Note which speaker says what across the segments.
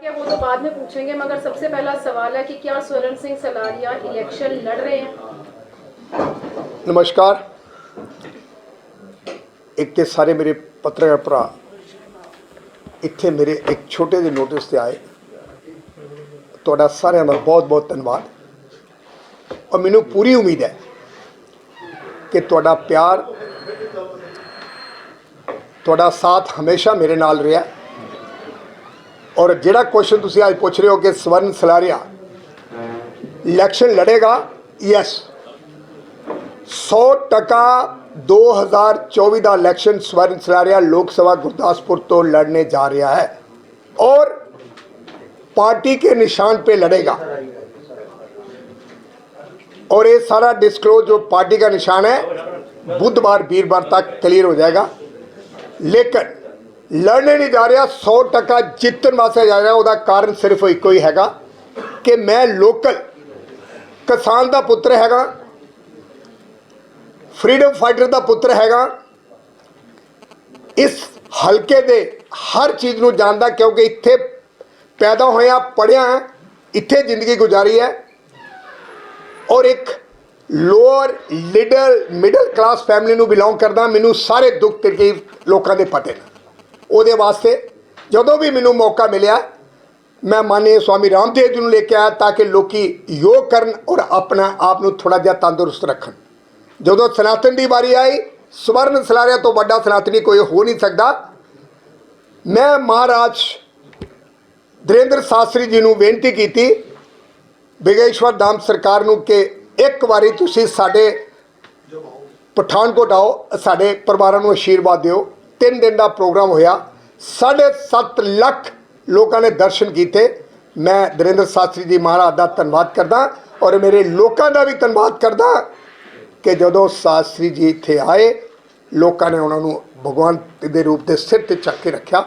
Speaker 1: क्या वो तो बाद में पूछेंगे मगर सबसे पहला सवाल है कि क्या स्वर्ण सिंह सलारिया इलेक्शन लड़ रहे हैं
Speaker 2: ਨਮਸਕਾਰ ਇੱਕ ਤੇ ਸਾਰੇ ਮੇਰੇ ਪੱਤਰਕਾਰ ਭਰਾ ਇੱਥੇ ਮੇਰੇ ਇੱਕ ਛੋਟੇ ਜਿਹੇ ਨੋਟਿਸ ਤੇ ਆਏ ਤੁਹਾਡਾ ਸਾਰਿਆਂ ਦਾ ਬਹੁਤ ਬਹੁਤ ਧੰਨਵਾਦ ਔਰ ਮੈਨੂੰ ਪੂਰੀ ਉਮੀਦ ਹੈ ਕਿ ਤੁਹਾਡਾ ਪਿਆਰ ਤੁਹਾਡਾ ਸਾਥ ਹਮੇਸ਼ਾ ਮੇਰੇ ਨਾਲ ਰਿਹਾ ਔਰ ਜਿਹੜਾ ਕੁਐਸਚਨ ਤੁਸੀਂ ਅੱਜ ਪੁੱਛ ਰਹੇ ਹੋ ਕਿ ਸਵਰਨ ਸਲਾਰੀਆ ਇਲੈਕਸ਼ਨ ਲੜੇਗਾ ਯੈਸ 100 ਟਕਾ 2024 ਦਾ ਇਲੈਕਸ਼ਨ ਸਵਰਨ ਸਲਾਰੀਆ ਲੋਕ ਸਭਾ ਗੁਰਦਾਸਪੁਰ ਤੋਂ ਲੜਨੇ ਜਾ ਰਿਹਾ ਹੈ और पार्टी के निशान पे लड़ेगा और ये सारा डिस्क्लोज जो पार्टी का निशान है बुधवार वीरवार तक क्लियर हो जाएगा लेकिन ਲੜਨੇ ਨਹੀਂ ਜਾ ਰਿਹਾ 100 ਟਕਾ ਜਿੱਤਣ ਵਾਸਤੇ ਜਾ ਰਿਹਾ, ਉਹਦਾ ਕਾਰਨ ਸਿਰਫ ਇੱਕੋ ਹੀ ਹੈਗਾ ਕਿ ਮੈਂ ਲੋਕਲ ਕਿਸਾਨ ਦਾ ਪੁੱਤਰ ਹੈਗਾ ਫਰੀडम ਫਾਈਟਰ ਦਾ ਪੁੱਤਰ ਹੈਗਾ। ਇਸ ਹਲਕੇ ਦੇ ਹਰ ਚੀਜ਼ ਨੂੰ ਜਾਣਦਾ ਕਿਉਂਕਿ ਇੱਥੇ ਪੈਦਾ ਹੋਇਆ ਪੜਿਆ ਇੱਥੇ ਜ਼ਿੰਦਗੀ ਗੁਜ਼ਾਰੀ ਹੈ। ਔਰ ਇੱਕ ਲੋਅਰ ਲਿਡਲ ਮਿਡਲ ਕਲਾਸ ਫੈਮਿਲੀ ਨੂੰ ਬਿਲੋਂਗ ਕਰਦਾ, ਮੈਨੂੰ ਸਾਰੇ ਦੁੱਖ ਤਕਲੀਫ ਲੋਕਾਂ ਦੇ ਪਤੇ ਨੇ। ਉਹਦੇ ਵਾਸਤੇ ਜਦੋਂ ਵੀ ਮੈਨੂੰ ਮੌਕਾ ਮਿਲਿਆ, ਮੈਂ ਮਾਨਯ ਸਵਾਮੀ ਰਾਮਦੇਵ ਜੀ ਨੂੰ ਲੈ ਕੇ ਆਇਆ ਤਾਂ ਕਿ ਲੋਕੀ ਯੋਗ ਕਰਨ ਔਰ ਆਪਣਾ ਆਪ ਨੂੰ ਥੋੜਾ ਜਿਹਾ ਤੰਦਰੁਸਤ ਰੱਖਣ। ਜਦੋਂ ਸਨਾਤਨ ਦੀ ਵਾਰੀ ਆਈ, ਸਵਰਨ ਸਲਾਰਿਆ ਤੋਂ ਵੱਡਾ ਸਨਾਤਨੀ ਕੋਈ ਹੋ ਨਹੀਂ ਸਕਦਾ। ਮੈਂ ਮਹਾਰਾਜ ਦਰਿੰਦਰ ਸ਼ਾਸਤਰੀ ਜੀ ਨੂੰ ਬੇਨਤੀ ਕੀਤੀ ਬਿਗੇਸ਼ਵਰ ਧਾਮ ਸਰਕਾਰ ਨੂੰ ਕਿ ਇੱਕ ਵਾਰੀ ਤੁਸੀਂ ਸਾਡੇ ਪਠਾਨਕੋਟ ਆਓ, ਸਾਡੇ ਪਰਿਵਾਰਾਂ ਨੂੰ ਆਸ਼ੀਰਵਾਦ ਦਿਓ। ਤਿੰਨ ਦਿਨ ਦਾ ਪ੍ਰੋਗਰਾਮ ਹੋਇਆ। 7.5 ਲੱਖ ਲੋਕਾਂ ਨੇ ਦਰਸ਼ਨ ਕੀਤੇ। ਮੈਂ ਦਰਿੰਦਰ ਸ਼ਾਸਤਰੀ ਜੀ ਮਹਾਰਾਜ ਦਾ ਧੰਨਵਾਦ ਕਰਦਾ ਔਰ ਮੇਰੇ ਲੋਕਾਂ ਦਾ ਵੀ ਧੰਨਵਾਦ ਕਰਦਾ ਕਿ ਜਦੋਂ ਸ਼ਾਸਤਰੀ ਜੀ ਇੱਥੇ ਆਏ, ਲੋਕਾਂ ਨੇ ਉਹਨਾਂ ਨੂੰ ਭਗਵਾਨ ਦੇ ਰੂਪ ਦੇ ਸਿਰ ਤੇ ਚੱਕ ਕੇ ਰੱਖਿਆ।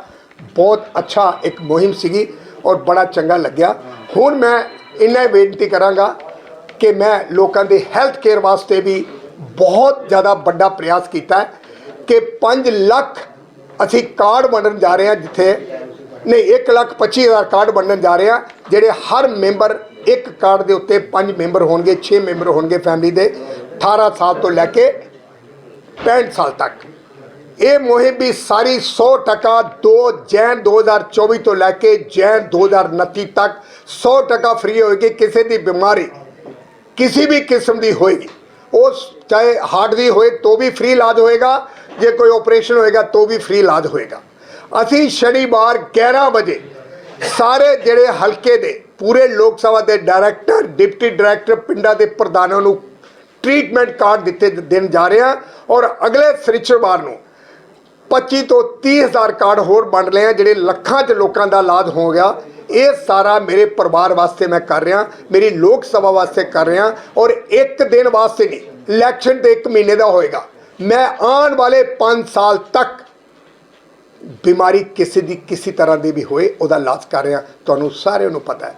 Speaker 2: ਬਹੁਤ ਅੱਛਾ ਇੱਕ ਮੁਹਿੰਮ ਸੀਗੀ ਔਰ ਬੜਾ ਚੰਗਾ ਲੱਗਿਆ। ਹੁਣ ਮੈਂ ਇੰਨਾ ਬੇਨਤੀ ਕਰਾਂਗਾ ਕਿ ਮੈਂ ਲੋਕਾਂ ਦੇ ਹੈਲਥ ਕੇਅਰ ਵਾਸਤੇ ਵੀ ਬਹੁਤ ਜ਼ਿਆਦਾ ਵੱਡਾ ਪ੍ਰਯਾਸ ਕੀਤਾ ਹੈ ਕਿ 5 ਲੱਖ ਅਸੀਂ ਕਾਰਡ ਵੰਡਣ ਜਾ ਰਹੇ ਹਾਂ ਜਿੱਥੇ, ਨਹੀਂ 1 ਲੱਖ 25 ਹਜ਼ਾਰ ਕਾਰਡ ਵੰਡਣ ਜਾ ਰਹੇ ਹਾਂ, ਜਿਹੜੇ ਹਰ ਮੈਂਬਰ ਇੱਕ ਕਾਰਡ ਦੇ ਉੱਤੇ 5 ਮੈਂਬਰ ਹੋਣਗੇ 6 ਮੈਂਬਰ ਹੋਣਗੇ ਫੈਮਿਲੀ ਦੇ 18 ਸਾਲ ਤੋਂ ਲੈ ਕੇ 65 ਸਾਲ ਤੱਕ। ਇਹ ਮੁਹਿੰਮ ਵੀ ਸਾਰੀ 100 ਟਕਾ 2 ਜੈਨ 2024 ਤੋਂ ਲੈ ਕੇ ਜੈਨ 2029 ਤੱਕ 100 ਟਕਾ ਫ੍ਰੀ ਹੋਏਗੀ, ਕਿਸੇ ਦੀ ਬਿਮਾਰੀ, ਕਿਸੇ ਵੀ ਕਿਸਮ ਦੀ ਹੋਏਗੀ। ਉਸ ਚਾਹੇ ਹਾਰਟ ਦੀ ਹੋਏ, ਤੋਂ ਵੀ ਫ੍ਰੀ ਇਲਾਜ ਹੋਏਗਾ ਜੇ ਕੋਈ ਆਪਰੇਸ਼ਨ ਹੋਏਗਾ ਤਾਂ ਵੀ ਫ੍ਰੀ ਇਲਾਜ ਹੋਏਗਾ। ਅਸੀਂ ਸ਼ਨੀਵਾਰ 11 ਵਜੇ ਸਾਰੇ ਜਿਹੜੇ ਹਲਕੇ ਦੇ, ਪੂਰੇ ਲੋਕ ਸਭਾ ਦੇ ਡਾਇਰੈਕਟਰ ਡਿਪਟੀ ਡਾਇਰੈਕਟਰ ਪਿੰਡਾਂ ਦੇ ਪ੍ਰਧਾਨਾਂ ਨੂੰ ਟ੍ਰੀਟਮੈਂਟ ਕਾਰਡ ਦਿੱਤੇ ਦੇਣ ਜਾ ਰਹੇ ਹਾਂ ਔਰ ਅਗਲੇ ਸ੍ਰਿਚਰਵਾਰ ਨੂੰ 25 ਤੋਂ 30 ਹਜ਼ਾਰ ਕਾਰਡ ਹੋਰ ਵੰਡ ਲਏ ਆ ਜਿਹੜੇ ਲੱਖਾਂ 'ਚ ਲੋਕਾਂ ਦਾ ਇਲਾਜ ਹੋ ਗਿਆ। ਇਹ ਸਾਰਾ ਮੇਰੇ ਪਰਿਵਾਰ ਵਾਸਤੇ ਮੈਂ ਕਰ ਰਿਹਾ, ਮੇਰੀ ਲੋਕ ਸਭਾ ਵਾਸਤੇ ਕਰ ਰਿਹਾ ਔਰ ਇੱਕ ਦਿਨ ਵਾਸਤੇ ਨਹੀਂ ਇਲੈਕਸ਼ਨ ਤੇ ਇੱਕ ਮਹੀਨੇ ਦਾ ਹੋਏਗਾ। ਮੈਂ ਆਉਣ ਵਾਲੇ 5 ਸਾਲ ਤੱਕ ਬਿਮਾਰੀ ਕਿਸੇ ਦੀ ਕਿਸੇ ਤਰ੍ਹਾਂ ਦੀ ਵੀ ਹੋਏ, ਉਹਦਾ ਇਲਾਜ ਕਰ ਰਿਹਾ। ਤੁਹਾਨੂੰ ਸਾਰਿਆਂ ਨੂੰ ਪਤਾ ਹੈ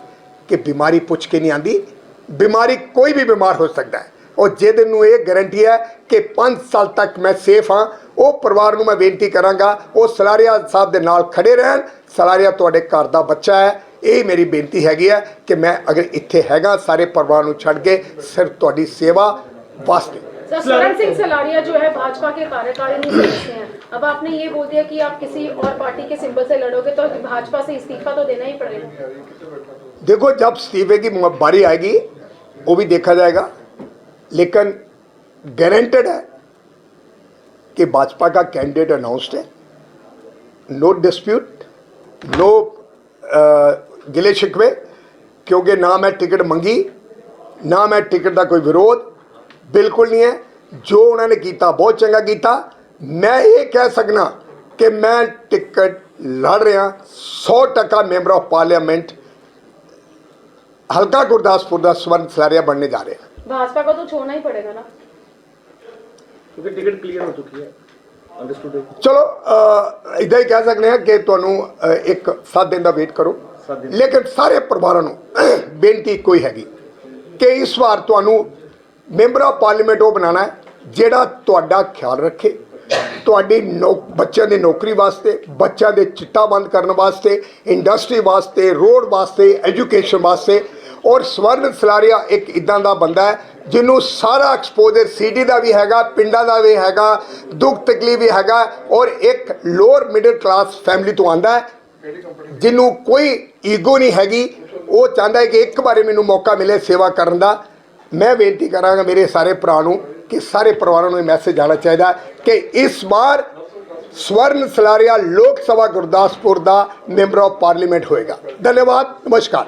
Speaker 2: ਕਿ ਬਿਮਾਰੀ ਪੁੱਛ ਕੇ ਨਹੀਂ ਆਂਦੀ ਬਿਮਾਰੀ ਕੋਈ ਵੀ ਬਿਮਾਰ ਹੋ ਸਕਦਾ ਹੈ। ਔਰ ਜਿਹਦੇ ਨੂੰ ਇਹ ਗਾਰੰਟੀ ਹੈ ਕਿ 5 ਸਾਲ ਤੱਕ ਮੈਂ ਸੇਫ ਹਾਂ, ਉਹ ਪਰਿਵਾਰ ਨੂੰ ਮੈਂ ਬੇਨਤੀ ਕਰਾਂਗਾ, ਉਹ ਸਲਾਰੀਆ ਸਾਹਿਬ ਦੇ ਨਾਲ ਖੜੇ ਰਹਿਣ। ਸਲਾਰੀਆ ਤੁਹਾਡੇ ਘਰ ਦਾ ਬੱਚਾ ਹੈ। ਇਹ ਮੇਰੀ ਬੇਨਤੀ ਹੈਗੀ ਹੈ ਕਿ ਮੈਂ ਅਗਰ ਇੱਥੇ ਹੈਗਾ, ਸਾਰੇ ਪਰਿਵਾਰ ਨੂੰ ਛੱਡ ਕੇ, ਸਿਰਫ ਤੁਹਾਡੀ ਸੇਵਾ ਵਾਸਤੇ।
Speaker 1: सिंह सलारिया जो है भाजपा के कार्यकारिणी सदस्य हैं। अब आपने ये बोल दिया कि आप किसी और पार्टी के सिंबल से लड़ोगे तो भाजपा से इस्तीफा तो देना ही पड़ेगा।
Speaker 2: देखो जब इस्तीफे की बारी आएगी वो भी देखा जाएगा। लेकिन गारंटेड है कि भाजपा का कैंडिडेट अनाउंस्ड है। नो डिस्प्यूट नो गिले शिकवे क्योंकि ना मैं टिकट मंगी ना मैं टिकट का कोई विरोध बिल्कुल नहीं है। ਜੋ ਉਹਨਾਂ ਨੇ ਕੀਤਾ ਬਹੁਤ ਚੰਗਾ ਕੀਤਾ ਮੈਂ ਇਹ ਕਹਿ ਸਕਣਾ ਕਿ ਮੈਂ ਟਿਕਟ ਲੜ ਰਿਹਾ 100 ਟਕਾ ਮੈਂਬਰ ਆਫ ਪਾਰਲੀਮੈਂਟ ਹਲਕਾ ਗੁਰਦਾਸਪੁਰ ਦਾ ਸਵਰਨ ਸਲਾਰੀਆ ਬਣਨੇ ਜਾ ਰਿਹਾ
Speaker 1: भाजपा को तो छोड़ना ही पड़ेगा ना
Speaker 3: क्योंकि टिकट क्लियर हो चुकी है अंडरस्टूड है
Speaker 2: ਚਲੋ ਅ, ਇੱਦਾਂ ਹੀ ਕਹਿ ਸਕਦੇ ਹਾਂ ਕਿ ਤੁਹਾਨੂੰ ਅ, ਇੱਕ 7 ਦਿਨ ਦਾ ਵੇਟ ਕਰੋ
Speaker 3: ਸੱਤ ਦਿਨ।
Speaker 2: ਲੇਕਿਨ ਸਾਰੇ ਪਰਿਵਾਰਾਂ ਨੂੰ ਬੇਨਤੀ ਕੋਈ ਹੈਗੀ ਕਿ ਇਸ ਵਾਰ ਤੁਹਾਨੂੰ ਮੈਂਬਰ ਆਫ ਪਾਰਲੀਮੈਂਟ ਉਹ ਬਣਾਉਣਾ ਹੈ, ਜਿਹੜਾ ਤੁਹਾਡਾ ਖਿਆਲ ਰੱਖੇ। ਤੁਹਾਡੀ ਨੌ, ਬੱਚਿਆਂ ਦੀ ਨੌਕਰੀ ਵਾਸਤੇ, ਬੱਚਿਆਂ ਦੇ ਚਿੱਟਾ ਬੰਦ ਕਰਨ ਵਾਸਤੇ, ਇੰਡਸਟਰੀ ਵਾਸਤੇ, ਰੋਡ ਵਾਸਤੇ, ਐਜੂਕੇਸ਼ਨ ਵਾਸਤੇ। ਔਰ ਸਵਰਨ ਸਲਾਰੀਆ ਇੱਕ ਇਦਾਂ ਦਾ ਬੰਦਾ ਹੈ, ਜਿਹਨੂੰ ਸਾਰਾ ਐਕਸਪੋਜ਼ਰ ਸਿਟੀ ਦਾ ਵੀ ਹੈਗਾ, ਪਿੰਡਾਂ ਦਾ ਵੀ ਹੈਗਾ, ਦੁੱਖ ਤਕਲੀਫ ਵੀ ਹੈਗਾ, ਔਰ ਇੱਕ ਲੋਅਰ ਮਿਡਲ ਕਲਾਸ ਫੈਮਿਲੀ ਤੋਂ ਆਂਦਾ ਹੈ, ਜਿਹਨੂੰ ਕੋਈ ਈਗੋ ਨਹੀਂ ਹੈਗੀ। ਉਹ ਚਾਹੁੰਦਾ ਹੈ ਕਿ ਇੱਕ ਵਾਰੀ ਮੈਨੂੰ ਮੌਕਾ ਮਿਲੇ ਸੇਵਾ ਕਰਨ ਦਾ। ਮੈਂ ਬੇਨਤੀ ਕਰਾਂਗਾ ਮੇਰੇ ਸਾਰੇ ਭਰਾ ਨੂੰ ਕਿ ਸਾਰੇ ਪਰਿਵਾਰਾਂ ਨੂੰ ਇਹ ਮੈਸੇਜ ਜਾਣਾ ਚਾਹੀਦਾ ਕਿ ਇਸ ਵਾਰ ਸਵਰਨ ਸਲਾਰੀਆ ਲੋਕ ਸਭਾ ਗੁਰਦਾਸਪੁਰ ਦਾ ਮੈਂਬਰ ਆਫ ਪਾਰਲੀਮੈਂਟ ਹੋਏਗਾ। ਧੰਨਵਾਦ, ਨਮਸਕਾਰ।